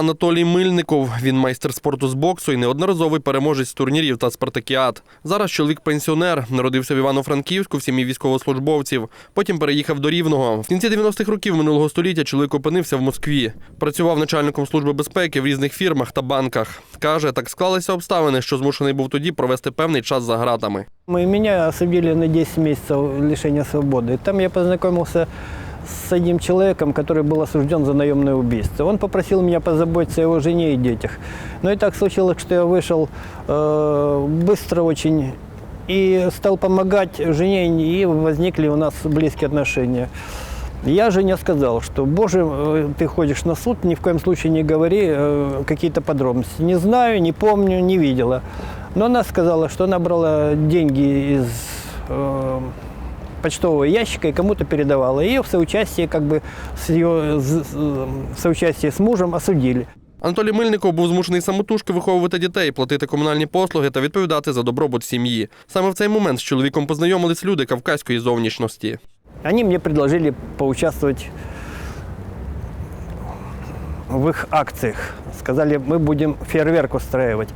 Анатолій Мильников. Він майстер спорту з боксу і неодноразовий переможець турнірів та спартакіад. Зараз чоловік пенсіонер. Народився в Івано-Франківську в сім'ї військовослужбовців. Потім переїхав до Рівного. В кінці 90-х років минулого століття чоловік опинився в Москві. Працював начальником служби безпеки в різних фірмах та банках. Каже, так склалися обставини, що змушений був тоді провести певний час за гратами. Меня осудили на 10 месяцев лишения свободы. Там я познакомился с одним человеком, который был осужден за наемное убийство. Он попросил меня позаботиться о его жене и детях. Но и так случилось, что я вышел э, быстро очень и стал помогать жене, и возникли у нас близкие отношения. Я жене сказал, что, боже, э, ты ходишь на суд, ни в коем случае не говори э, какие-то подробности. Не знаю, не помню, не видела. Но она сказала, что она брала деньги из э, почтового ящика и кому-то передавала. Ее в соучастии, как бы, с ее з- з- в соучастии с мужем осудили. Анатолій Мильников був змушений самотужки виховувати дітей, платити комунальні послуги та відповідати за добробут сім'ї. Саме в цей момент з чоловіком познайомились люди кавказької зовнішності. Они мне предложили поучаствовать в их акциях. Сказали, мы будем фейерверк устраивать.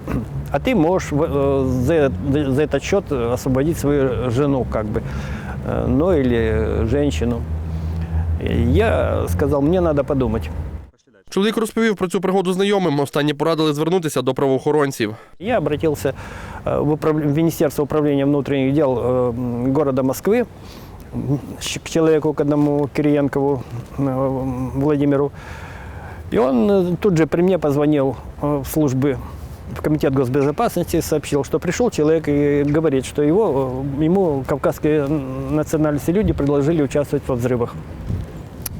А ты можешь в- э, за, за этот счет освободить свою жену, как бы, э, ну или женщину. И Я сказал, мне надо подумать. Чоловік розповів про цю пригоду знайомим. Останні порадили звернутися до правоохоронців. Я обратился э, в, управ- в Министерство управления внутренних дел э, м, города Москвы м, щ- к человеку, к одному Кириенкову э, Владимиру. И он э, тут же при мне позвонил э, в службы в комитет госбезопасности, сообщил, что пришел человек и говорит, что его, э, ему кавказские м, национальности люди предложили участвовать во взрывах.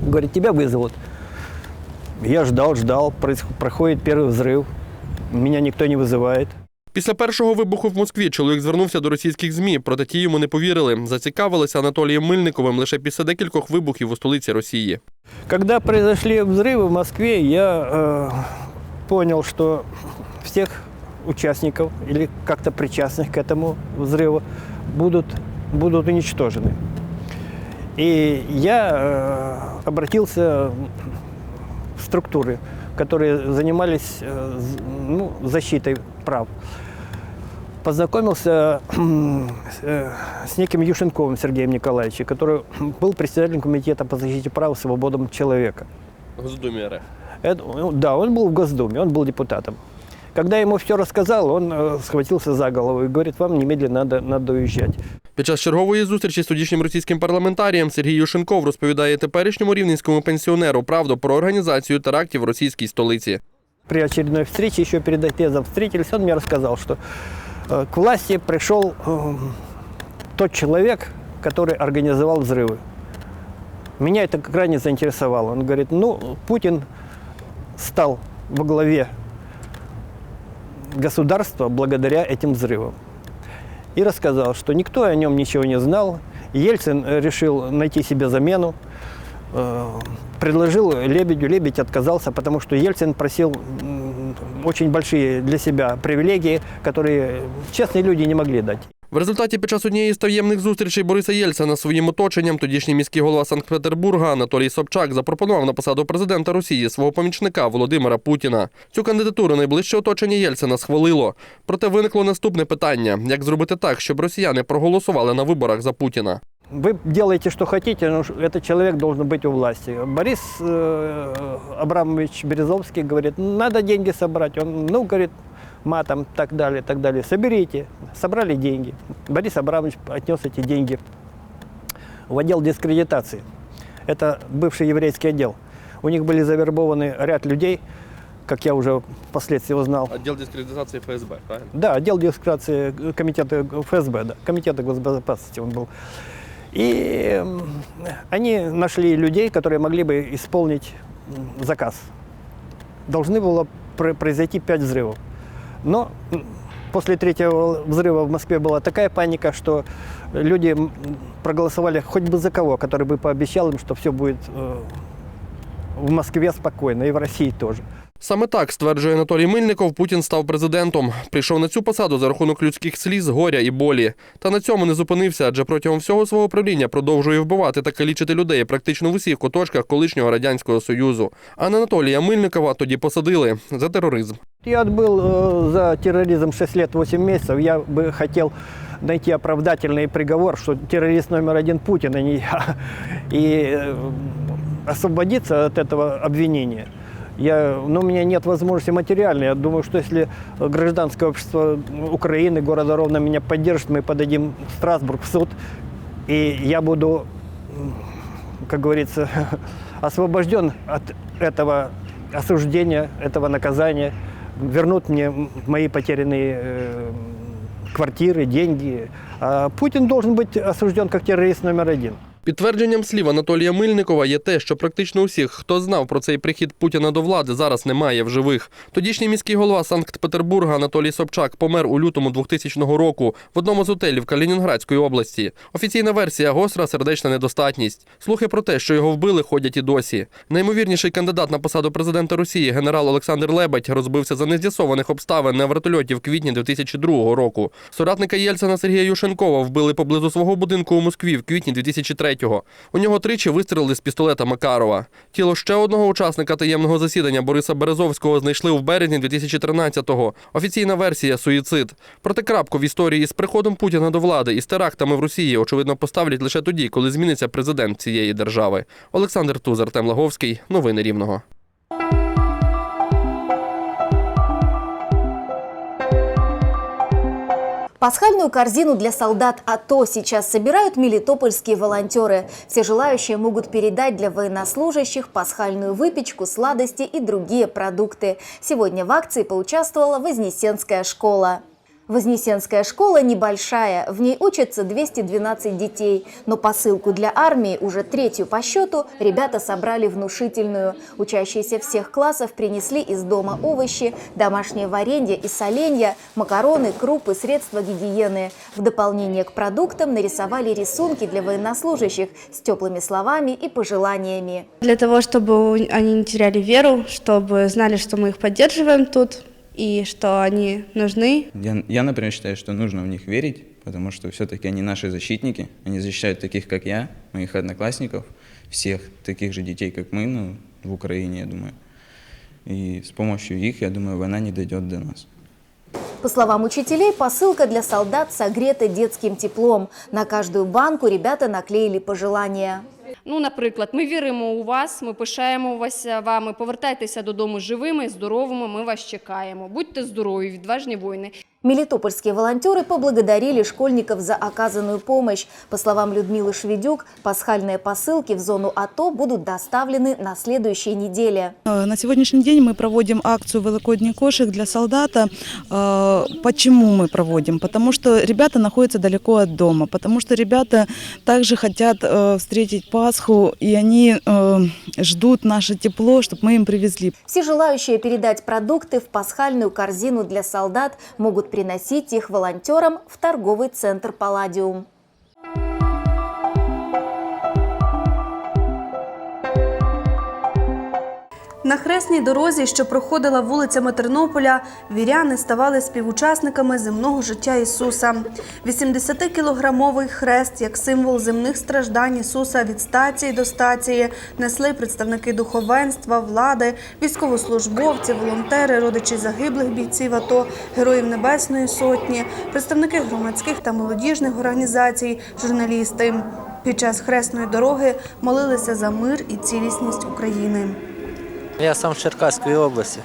Говорит, тебя вызовут. Я ждал, ждал, проис- проходит первый взрыв, меня никто не вызывает. Після першого вибуху в Москві чоловік звернувся до російських ЗМІ, проте ті йому не повірили. Зацікавилися Анатолієм Мильниковим лише після декількох вибухів у столиці Росії. Когда произошли взрывы в Москве, я э, понял, что всех участников или как-то причастных к этому взрыву будут, будут уничтожены. И я э, обратился в структуры, которые занимались э, ну, защитой прав. Познакомился с, э, с неким Юшенковым Сергеем Николаевичем, который был председателем комитета по защите прав и свободам человека. Госдумі РФ. Это- ну, да, он был в Госдуме, он был депутатом. Когда я ему все рассказал, он э, схватился за голову и говорит, вам немедленно надо, надо уезжать. Під час чергової зустрічі з тодішнім російським парламентарієм Сергій Юшенков розповідає теперішньому рівненському пенсіонеру правду про організацію терактів в російській столиці. При очередной встрече, еще перед отъездом встретились, он мне рассказал, что э, к власти пришел э, тот человек, который организовал взрывы. Меня это крайне заинтересовало. Он говорит, ну, Путин стал во главе государства благодаря этим взрывам. И рассказал, что никто о нем ничего не знал. Ельцин э, решил найти себе замену, э, предложил Лебедю, Лебедь отказался, потому что Ельцин просил очень большие для себя привилегии, которые честные люди не могли дать. В результаті під час однієї з таємних зустрічей Бориса Єльцина своїм оточенням тодішній міський голова Санкт-Петербурга Анатолій Собчак запропонував на посаду президента Росії свого помічника Володимира Путіна. Цю кандидатуру найближче оточення Єльцина схвалило. Проте виникло наступне питання: як зробити так, щоб росіяни проголосували на виборах за Путіна? Вы делаете, что хотите, но этот человек должен быть у власти. Борис э, Абрамович Березовский говорит, надо деньги собрать. Он, ну, говорит, матом, так далее, так далее. Соберите. Собрали деньги. Борис Абрамович отнес эти деньги в отдел дискредитации. Это бывший еврейский отдел. У них были завербованы ряд людей, как я уже впоследствии узнал. Відділ дискредитації ФСБ, правильно? Да, отдел дискредитации комитета ФСБ, да, комитета госбезопасности он был. И м, они нашли людей, которые могли бы исполнить м, заказ. Должны было пр- произойти пять взрывов. Но м, после третьего взрыва в Москве была такая паника, что люди м, проголосовали хоть бы за кого, который бы пообещал им, что все будет э, в Москве спокойно и в России тоже. Саме так стверджує Анатолій Мильников. Путін став президентом. Прийшов на цю посаду за рахунок людських сліз, горя і болі. Та на цьому не зупинився, адже протягом всього свого правління продовжує вбивати та калічити людей практично в усіх куточках колишнього радянського союзу. А на Анатолія Мильникова тоді посадили за тероризм. Я отбыл э, за терроризм 6 лет 8 месяцев. Я бы хотел найти оправдательный приговор, что террорист номер один Путин, а не я. И э, освободиться от этого обвинения. Я, но у меня нет возможности материальной. Я думаю, что если гражданское общество Украины, города Ровно меня поддержит, мы подадим в Страсбург в суд, и я буду, как говорится, освобожден от этого осуждения, этого наказания, вернут мне м- мои потерянные э, квартиры, деньги. А Путин должен быть осужден как террорист номер один. Підтвердженням слів Анатолія Мильникова є те, що практично усіх, хто знав про цей прихід Путіна до влади, зараз немає в живих. Тодішній міський голова Санкт-Петербурга Анатолій Собчак помер у лютому 2000 року в одному з готелів Калінінградської області. Офіційна версія гостра сердечна недостатність. Слухи про те, що його вбили, ходять і досі. Наймовірніший кандидат на посаду президента Росії генерал Олександр Лебедь розбився за нез'ясованих обставин на вертольоті в квітні 2002 року. Соратника Єльцина Сергія Юшенкова вбили поблизу свого будинку у Москві в квітні 2003-го. У нього тричі вистрілили з пістолета Макарова. Тіло ще одного учасника таємного засідання Бориса Березовського знайшли в березні 2013-го. Офіційна версія суїцид. Проте крапку в історії з приходом Путіна до влади і з терактами в Росії очевидно поставлять лише тоді, коли зміниться президент цієї держави. Олександр Туз, Артем Лаговський. Новини Рівного. Пасхальную корзину для солдат АТО сейчас собирают мелитопольские волонтеры. Все желающие могут передать для военнослужащих пасхальную выпечку, сладости и другие продукты. Сегодня в акции поучаствовала Вознесенская школа. Вознесенская школа небольшая, в ней учатся 212 детей, но посылку для армии, уже третью по счету, ребята собрали внушительную. Учащиеся всех классов принесли из дома овощи, домашнее варенье и соленья, макароны, крупы, средства гигиены. В дополнение к продуктам нарисовали рисунки для военнослужащих с теплыми словами и пожеланиями. Для того, чтобы они не теряли веру, чтобы знали, что мы их поддерживаем тут и что они нужны. Я, я, например, считаю, что нужно в них верить, потому что все-таки они наши защитники. Они защищают таких, как я, моих одноклассников, всех таких же детей, как мы, ну, в Украине, я думаю. И с помощью их, я думаю, война не дойдет до нас. По словам учителей, посылка для солдат согрета детским теплом. На каждую банку ребята наклеили пожелания. Ну, наприклад, ми віримо у вас, ми пишаємо вас вами. Повертайтеся додому живими, здоровими. Ми вас чекаємо. Будьте здорові, відважні воїни. Мелитопольские волонтеры поблагодарили школьников за оказанную помощь. По словам Людмилы Шведюк, пасхальные посылки в зону АТО будут доставлены на следующей неделе. Э, На сегодняшний день мы проводим акцию «Великодний кошек» для солдата. Э, Почему мы проводим? Потому что ребята находятся далеко от дома, потому что ребята также хотят э, встретить Пасху, и они ждут наше тепло, чтобы мы им привезли. Все желающие передать продукты в пасхальную корзину для солдат могут приносить их волонтерам в торговый центр «Палладиум». На хресній дорозі, що проходила вулицями Тернополя, віряни ставали співучасниками земного життя Ісуса. 80-кілограмовий хрест, як символ земних страждань Ісуса від стації до стації, несли представники духовенства, влади, військовослужбовці, волонтери, родичі загиблих бійців АТО, героїв Небесної Сотні, представники громадських та молодіжних організацій, журналісти. Під час хресної дороги молилися за мир і цілісність України. Я сам з Черкаської області.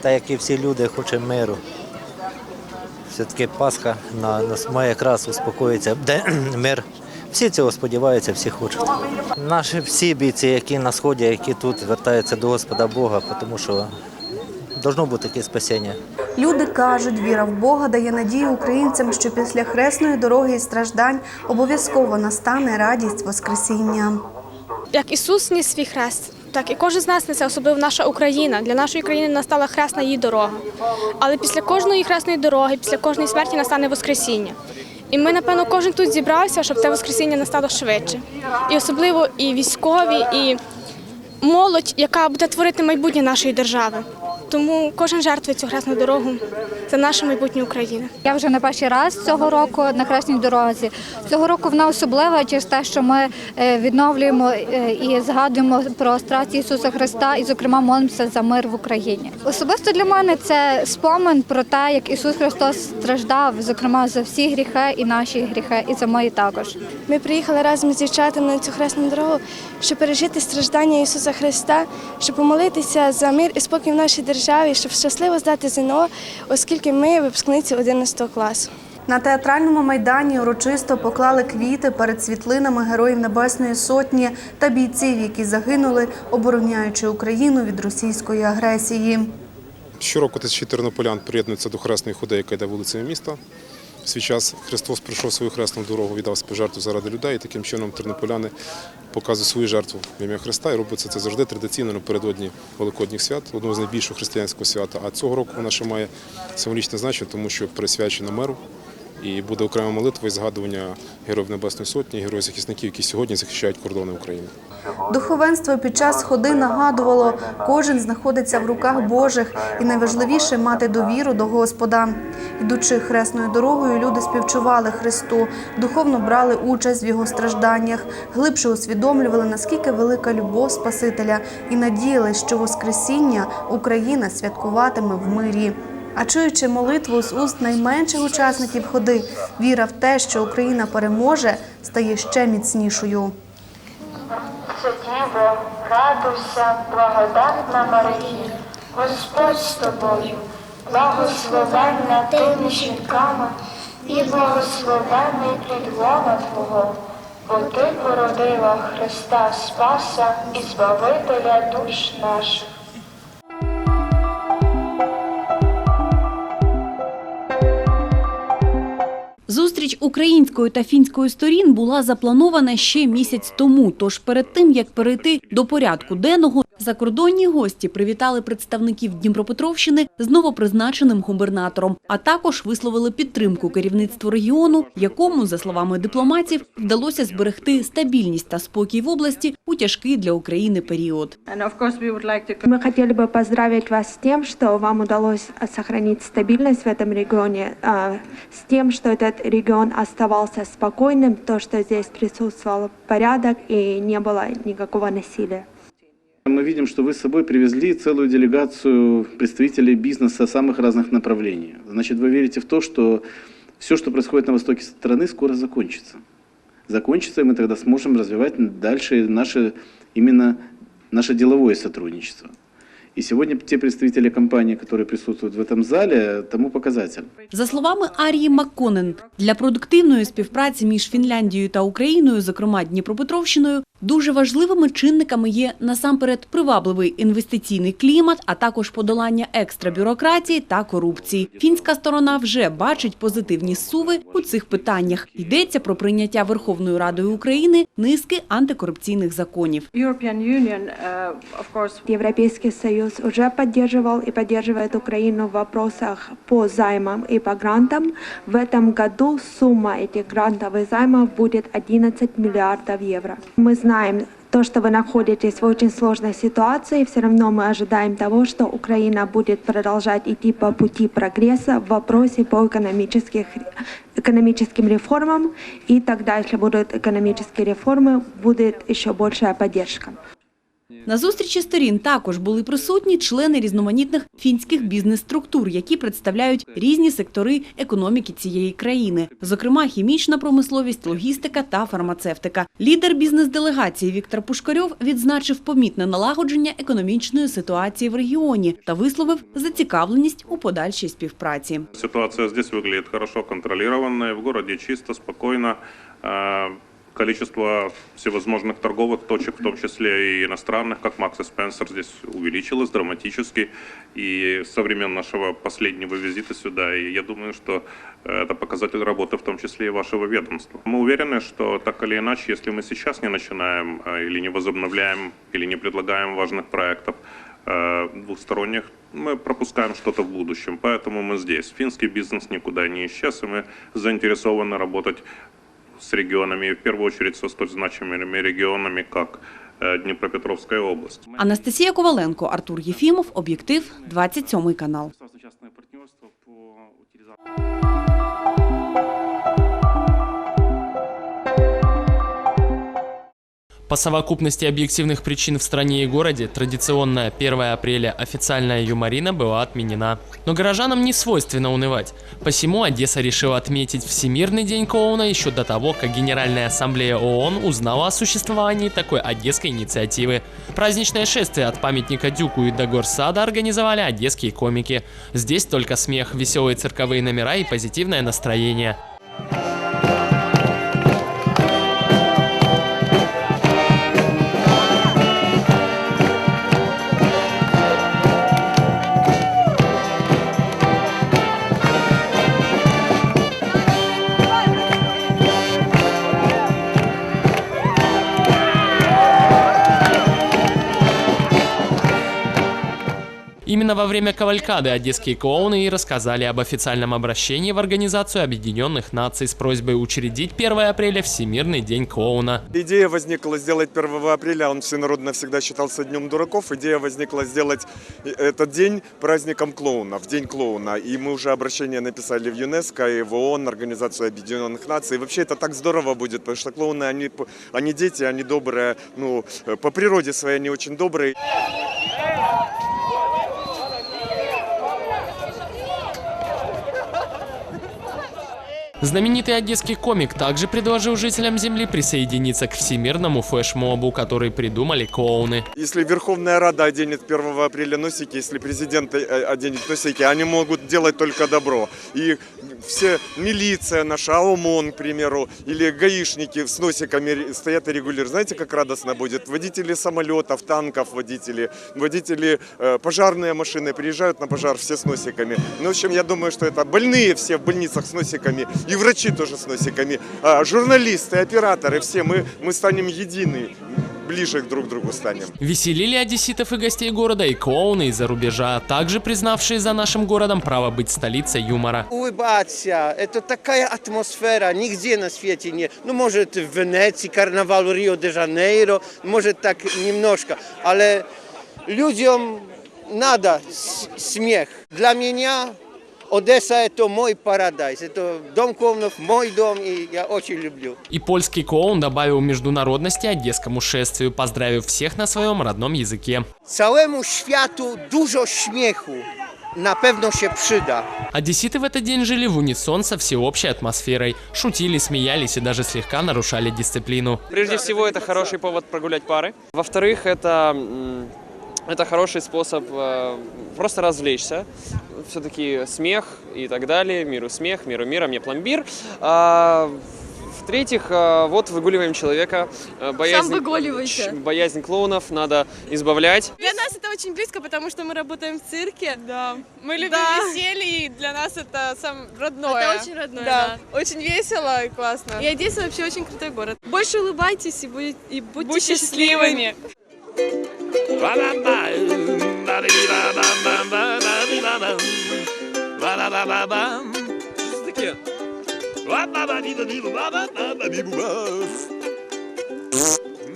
Та як і всі люди, хочемо миру. Все-таки Пасха на нас має якраз успокоїться, де мир. Всі цього сподіваються, всі хочуть. Наші всі бійці, які на сході, які тут вертаються до Господа Бога, тому що должно бути таке спасіння. Люди кажуть, віра в Бога дає надію українцям, що після хресної дороги і страждань обов'язково настане радість Воскресіння. Як Ісус ніс свій хрест, так і кожен з нас несе, особливо наша Україна. Для нашої країни настала хресна її дорога. Але після кожної хресної дороги, після кожної смерті настане Воскресіння. І ми, напевно, кожен тут зібрався, щоб це Воскресіння настало швидше. І особливо і військові, і молодь, яка буде творити майбутнє нашої держави. Тому кожен жертвує цю хресну дорогу за наше майбутнє України. Я вже не перший раз цього року на Красній дорозі. Цього року вона особлива через те, що ми е, відновлюємо е, і згадуємо про страсті Ісуса Христа і, зокрема, молимося за мир в Україні. Особисто для мене це спомин про те, як Ісус Христос страждав, зокрема за всі гріхи і наші гріхи, і за мої також. Ми приїхали разом з дівчатами на цю хресну дорогу, щоб пережити страждання Ісуса Христа, щоб помолитися за мир і спокій в нашій державі, щоб щасливо здати ЗНО, оскільки ми випускниці 11 класу. На театральному майдані урочисто поклали квіти перед світлинами Героїв Небесної Сотні та бійців, які загинули, обороняючи Україну від російської агресії. Щороку тисячі тернополян приєднуються до хресної ходи, яка йде вулицями міста. В свій час Христос пройшов свою хресну дорогу, віддав себе жертву заради людей. І таким чином тернополяни показують свою жертву в ім'я Христа і робиться це завжди традиційно напередодні Великодніх свят, одного з найбільшого християнського свята. А цього року вона ще має символічне значення, тому що присвячена миру. І буде окрема молитва і згадування Героїв Небесної Сотні, героїв захисників, які сьогодні захищають кордони України. Духовенство під час ходи нагадувало, кожен знаходиться в руках Божих, і найважливіше мати довіру до Господа. Йдучи хресною дорогою, люди співчували Христу, духовно брали участь в його стражданнях, глибше усвідомлювали, наскільки велика любов Спасителя, і надіялись, що Воскресіння Україна святкуватиме в мирі. А чуючи молитву з уст найменших учасників ходи, віра в те, що Україна переможе, стає ще міцнішою. Діво, радуйся, благодатна Марія, Господь з тобою, благословенна ти між жінками, і благословений плід лона Твого, бо ти породила Христа Спаса і Збавителя душ наших. Зустріч української та фінської сторін була запланована ще місяць тому. Тож перед тим як перейти до порядку денного, закордонні гості привітали представників Дніпропетровщини з новопризначеним губернатором, а також висловили підтримку керівництву регіону, якому, за словами дипломатів, вдалося зберегти стабільність та спокій в області у тяжкий для України період. Мы хотели бы поздравить вас с тем, что вам удалось сохранить стабильность в этом регионе, а, с тем, что этот регион оставался спокойным, то, что здесь присутствовал порядок и не было никакого насилия. Мы видим, что вы с собой привезли целую делегацию представителей бизнеса самых разных направлений. Значит, вы верите в то, что все, что происходит на востоке страны, скоро закончится. Закончится, и мы тогда сможем развивать дальше наше, именно наше деловое сотрудничество. И сегодня те представители компании, которые присутствуют в этом зале, тому показатель. За словами Арії Макконен, для продуктивної співпраці між Фінляндією та Україною, зокрема Дніпропетровщиною, дуже важливими чинниками є насамперед привабливий інвестиційний клімат, а також подолання екстрабюрократії та корупції. Фінська сторона вже бачить позитивні суви у цих питаннях. Йдеться про прийняття Верховною Радою України низки антикорупційних законів. Европейский Союз уже поддерживал и поддерживает Украину в вопросах по займам и по грантам. В этом году сумма этих грантов и займов будет 11 миллиардов евро. Мы знаем, то, что вы находитесь в очень сложной ситуации, все равно мы ожидаем того, что Украина будет продолжать идти по пути прогресса в вопросе по экономических, экономическим реформам. И тогда, если будут экономические реформы, будет еще большая поддержка. На зустрічі сторін також були присутні члени різноманітних фінських бізнес-структур, які представляють різні сектори економіки цієї країни, зокрема хімічна промисловість, логістика та фармацевтика. Лідер бізнес-делегації Віктор Пушкарьов відзначив помітне налагодження економічної ситуації в регіоні та висловив зацікавленість у подальшій співпраці. Ситуация здесь выглядит хорошо контролированная, в городе чисто, спокойно. Количество всевозможных торговых точек, в том числе и иностранных, как Макс и Спенсер, здесь увеличилось драматически. И со времен нашего последнего визита сюда, и я думаю, что э, это показатель работы, в том числе и вашего ведомства. Мы уверены, что так или иначе, если мы сейчас не начинаем э, или не возобновляем, или не предлагаем важных проектов, э, двухсторонних, мы пропускаем что-то в будущем. Поэтому мы здесь. Финский бизнес никуда не исчез, и мы заинтересованы работать с регионами, и в первую очередь со столь значимыми регионами, как Дніпропетровська Днепропетровская область. Анастасія Коваленко, Артур Єфімов, Об'єктив, 27 канал. По совокупности объективных причин в стране и городе традиционная 1 апреля официальная юморина была отменена. Но горожанам не свойственно унывать. Посему Одесса решила отметить Всемирный день клоуна еще до того, как Генеральная ассамблея ООН узнала о существовании такой одесской инициативы. Праздничное шествие от памятника Дюку и до Горсада организовали одесские комики. Здесь только смех, веселые цирковые номера и позитивное настроение. Именно во время кавалькады одесские клоуны и рассказали об официальном обращении в Организацию Объединенных Наций с просьбой учредить 1 апреля Всемирный день клоуна. Идея возникла сделать 1 апреля, он всенародно всегда считался Днем дураков. Идея возникла сделать этот день праздником клоуна, в День клоуна. И мы уже обращение написали в ЮНЕСКО и в ООН, Организацию Объединенных Наций. И вообще это так здорово будет, потому что клоуны, они, они дети, они добрые, ну, по природе своей они очень добрые. Знаменитый одесский комик также предложил жителям Земли присоединиться к всемирному флешмобу, который придумали клоуны. Если Верховная Рада оденет 1 апреля носики, если президент э, оденет носики, они могут делать только добро. И все, милиция наша, ОМОН, к примеру, или гаишники с носиками стоят и регулируют. Знаете, как радостно будет? Водители самолетов, танков, водители, водители э, пожарные машины приезжают на пожар все с носиками. Ну, в общем, я думаю, что это больные все в больницах с носиками, и врачи тоже с носиками, а, журналисты, операторы, все мы, мы станем едины, ближе друг к другу станем. Веселили одесситов и гостей города и клоуны из-за рубежа, также признавшие за нашим городом право быть столицей юмора. Улыбаться, это такая атмосфера, нигде на свете нет. Ну, может, в Венеции, карнавал Рио-де-Жанейро, может, так немножко. Але людям надо с- смех. Для меня Одесса – это мой парадайз, это дом клоунов, мой дом, и я очень люблю. И польский клоун добавил международности одесскому шествию, поздравив всех на своем родном языке. Całemu światu dużo śmiechu na pewno się przyda. Одесситы в этот день жили в унисон со всеобщей атмосферой, шутили, смеялись и даже слегка нарушали дисциплину. Прежде всего, это хороший повод прогулять пары. Во-вторых, это, это хороший способ э, просто развлечься. Все-таки смех и так далее. Миру смех, миру мира, мне пломбир. А, в-третьих, э, вот выгуливаем человека. Э, Боязнь, выгуливайте. Ч- Боязнь клоунов надо избавлять. Для нас это очень близко, потому что мы работаем в цирке. Да. Мы любим веселье, и для нас это сам родное. Это очень родное, да. Очень весело и классно. И Одесса вообще очень крутой город. Больше улыбайтесь и, будь- и будьте, Будьте счастливыми.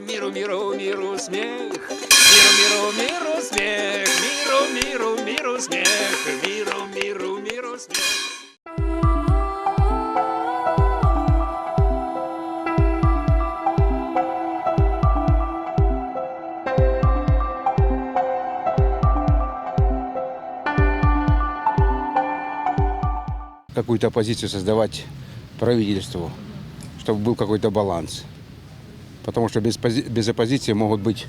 Миру, миру, миру, смех. Миру, миру, миру, смех. Миру, миру, миру, смех. Миру, миру, миру, смех. Какую-то оппозицию создавать правительству, чтобы был какой-то баланс. Потому что без, пози- без оппозиции могут быть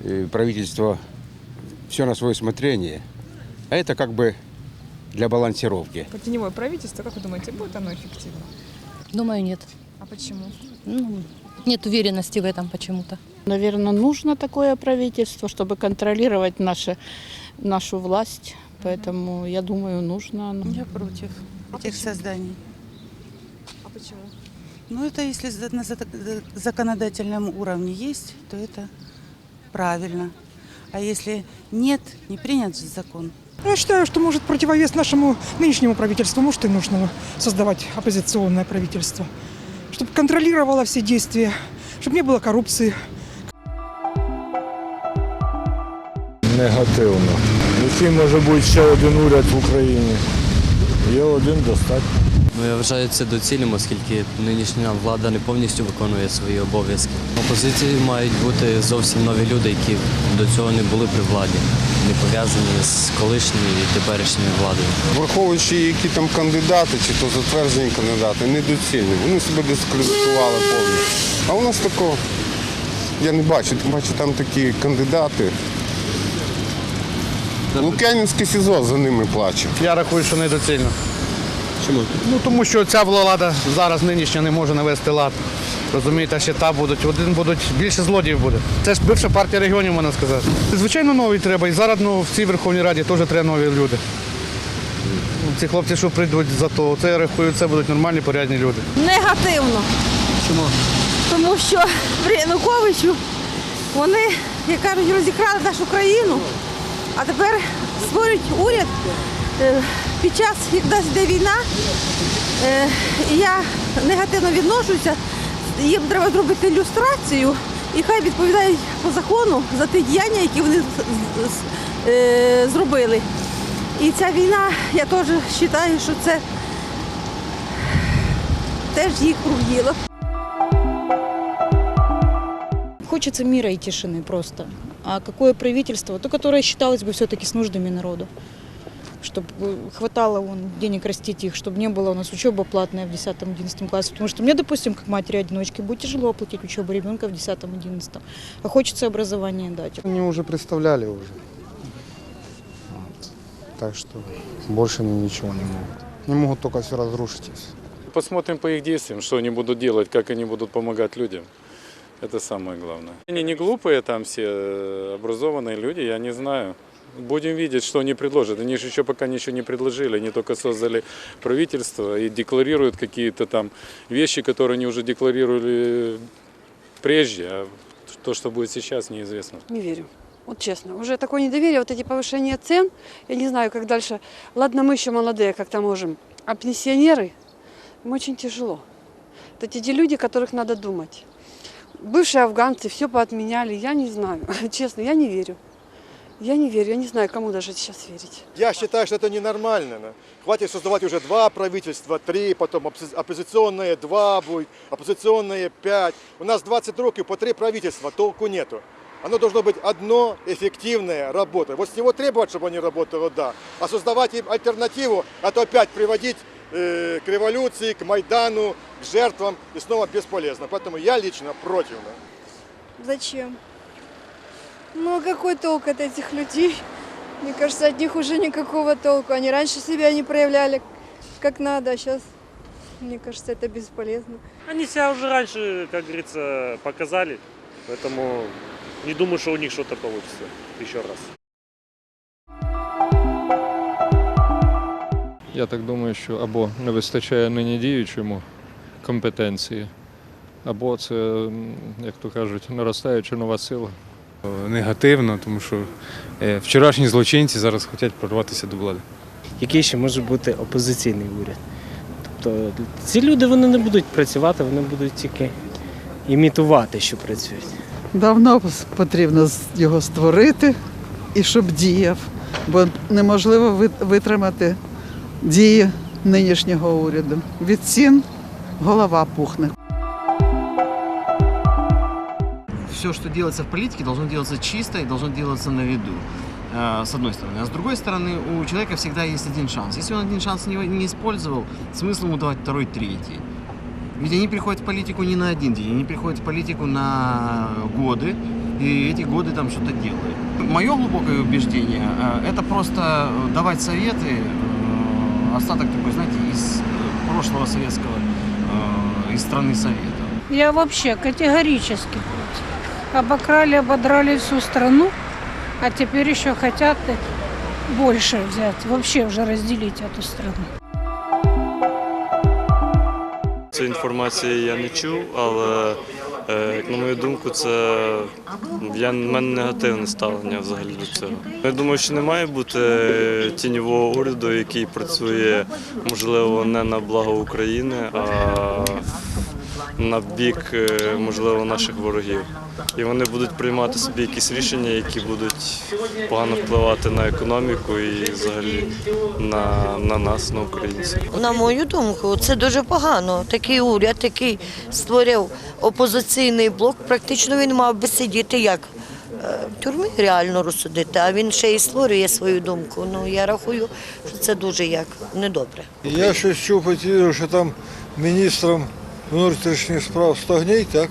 э, правительства все на свое усмотрение. А это как бы для балансировки. Теневое правительство, как вы думаете, будет оно эффективно? Думаю, нет. А почему? Ну, нет уверенности в этом почему-то. Наверное, нужно такое правительство, чтобы контролировать наши, нашу власть. Поэтому, я думаю, нужно оно. Я против этих созданий. А почему? Ну, это если на за- законодательном уровне есть, то это правильно. А если нет, не принят же закон. Я считаю, что может противовес нашему нынешнему правительству, может и нужно создавать оппозиционное правительство, чтобы контролировало все действия, чтобы не было коррупции. Негативно. Який може бути ще один уряд в Україні? Є один достатньо. Ну, я вважаю це доцільним, оскільки нинішня влада не повністю виконує свої обов'язки. Опозиції мають бути зовсім нові люди, які до цього не були при владі, не пов'язані з колишньою і теперішньою владою. Враховуючи, які там кандидати, чи то затверджені кандидати, недоцільні. Вони себе дискредитували повністю. А у нас такого я не бачу. Бачу, там такі кандидати. Лук'янівське СІЗО за ними плаче. Я рахую, що недоцільно. Чому? Ну тому що ця влада зараз нинішня не може навести лад. Розумієте, ще та будуть. Один будуть більше злодіїв буде. Це ж бивша партія регіонів, можна сказати. Звичайно, нові треба. І зараз ну, в цій Верховній Раді теж треба нові люди. Ці хлопці, що прийдуть за то, це я рахую, це будуть нормальні, порядні люди. Негативно. Чому? Тому що при Януковичу вони, як кажуть, розікрали нашу країну, а тепер створюють уряд е, під час, як нас йде війна. Е, Я негативно відношуся. Їм треба зробити ілюстрацію і хай відповідають по закону за ті діяння, які вони е, зробили. І ця війна, я теж вважаю, що це теж їх рук діло. Хочется мира и тишины просто. А какое правительство? То, которое считалось бы все-таки с нуждами народа. Чтобы хватало вон, денег растить их, чтобы не было у нас учеба платная в 10-11 классе. Потому что мне, допустим, как матери-одиночки, будет тяжело оплатить учебу ребенка в 10-11. А хочется образование дать. Они уже представляли уже. Вот. Так что больше они ничего не могут. Не могут только все разрушить. Посмотрим по их действиям, что они будут делать, как они будут помогать людям. Это самое главное. Они не глупые там все, э, образованные люди, я не знаю. Будем видеть, что они предложат. Они же еще пока ничего не предложили. Они только создали правительство и декларируют какие-то там вещи, которые они уже декларировали прежде. А то, что будет сейчас, неизвестно. Не верю. Вот честно. Уже такое недоверие, вот эти повышения цен, я не знаю, как дальше. Ладно, мы еще молодые, как-то можем. А пенсионеры, им очень тяжело. Вот эти люди, которых надо думать. Бывшие афганцы все поотменяли, я не знаю. Честно, я не верю. Я не верю, я не знаю, кому даже сейчас верить. Я считаю, что это ненормально. Хватит создавать уже два правительства, три, потом оппози- оппозиционные два будет, оппозиционные пять. У нас 20 років по три правительства, толку нету. Оно должно быть одно, эффективное, работа. Вот с него требовать, чтобы они работало, да. А создавать им альтернативу, а то опять приводить э, к революции, к Майдану, к жертвам, и снова бесполезно. Поэтому я лично против. да. Зачем? Ну, а какой толк от этих людей? Мне кажется, от них уже никакого толку. Они раньше себя не проявляли как надо, а сейчас, мне кажется, это бесполезно. Они себя уже раньше, как говорится, показали, поэтому не думаю, что у них что-то получится еще раз. Я так думаю, що або не вистачає нині діючому компетенції, або це, як то кажуть, наростаюча нова сила. Негативно, тому що е, вчорашні злочинці зараз хочуть прорватися до влади. який ще може бути опозиційний уряд. Тобто ці люди вони не будуть працювати, вони будуть тільки імітувати, що працюють. Давно потрібно його створити і щоб діяв, бо неможливо витримати дії нинішнього уряду. Від цін голова пухне. все, что делается в политике, должно делаться чисто и должно делаться на виду. э, С одной стороны. А с другой стороны, у человека всегда есть один шанс. Если он один шанс не, не использовал, смысл ему давать второй, третий. Ведь они приходят в политику не на один день, они приходят в политику на годы, и эти годы там что-то делают. Мое глубокое убеждение э, это просто э, давать советы, э, остаток такой, знаете, из э, прошлого советского, э, из страны Совета. Я вообще категорически против. Обокрали, ободрали всю страну, а теперь еще хотят больше взять, вообще уже разделить эту страну. Цієї інформації я не чув, але е, як на мою думку, це я, мене негативне ставлення взагалі до цього. Я думаю, що не має бути тіньового уряду, який працює, можливо, не на благо України, а на бік, е, можливо, наших ворогів. І вони будуть приймати собі якісь рішення, які будуть погано впливати на економіку і взагалі на, на нас, на українців. На мою думку, це дуже погано. Такий уряд, який створив опозиційний блок, практично він мав би сидіти як е, в тюрмі реально розсудити, а він ще й створює свою думку. Ну я рахую, що це дуже як недобре. Я щось чув по телевізору, що там міністром внутрішніх справ Стогній, так?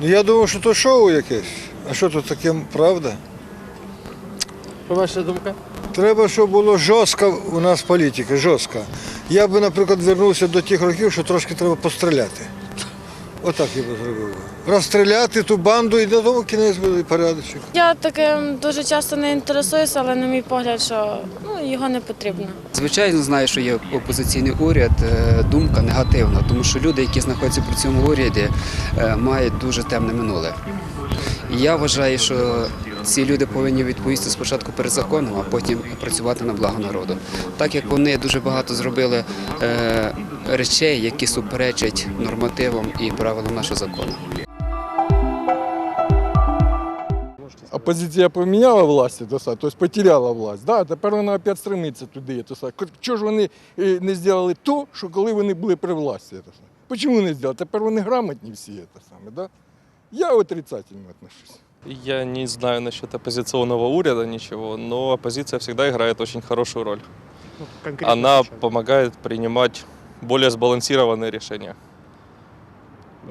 Ну я думав, що то шоу якесь. А що тут таке правда? Ваша думка? Треба, щоб було жорстка у нас політика, жорстка. Я би, наприклад, вернувся до тих років, що трошки треба постріляти. Отак я би зробив. Розстріляти ту банду і додому кінець буде порядочок. Я таким дуже часто не інтересуюся, але на мій погляд, що ну, його не потрібно. Звичайно, знаю, що є опозиційний уряд. е, Думка негативна, тому що люди, які знаходяться при цьому уряді, е, мають дуже темне минуле. І я вважаю, що ці люди повинні відповісти спочатку перед законом, а потім працювати на благо народу. Так як вони дуже багато зробили е, речей, які суперечать нормативам і правилам нашого закону. Опозиція поміняла власть, то тобто потеряла власть. Да, тепер вона опять стремиться туди. То. Чого ж вони не зробили то, що коли вони були при власті? То са? Чому не зробили? Тепер вони грамотні всі. То саме, да? Я отрицательно отношусь. Я не знаю насчет оппозиционного уряда ничего, но оппозиция всегда играет очень хорошую роль. Она помогает принимать более сбалансированные решения.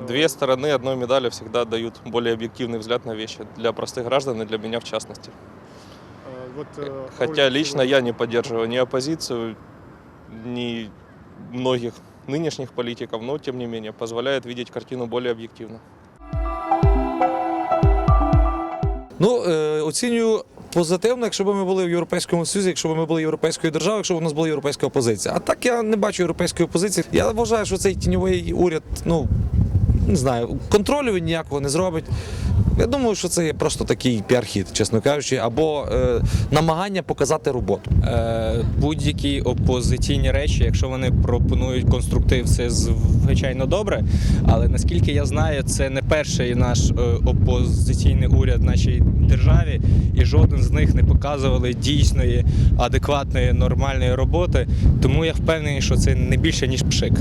Две стороны одной медали всегда дают более объективный взгляд на вещи. Для простых граждан и для меня в частности. Хотя лично я не поддерживаю ни оппозицию, ни многих нынешних политиков, но тем не менее позволяет видеть картину более объективно. Ну, е, оцінюю позитивно, якщо б ми були в Європейському Союзі, якщо б ми були європейською державою, якщо б у нас була європейська опозиція. А так я не бачу європейської опозиції. Я вважаю, що цей тіньовий уряд, ну не знаю, контролю він ніякого не зробить. Я думаю, що це є просто такий піар-хід, чесно кажучи, або е, намагання показати роботу. Е, будь-які опозиційні речі, якщо вони пропонують конструктив, це звичайно добре. Але наскільки я знаю, це не перший наш е, опозиційний уряд в нашій державі, і жоден з них не показували дійсної, адекватної, нормальної роботи. Тому я впевнений, що це не більше ніж пшик.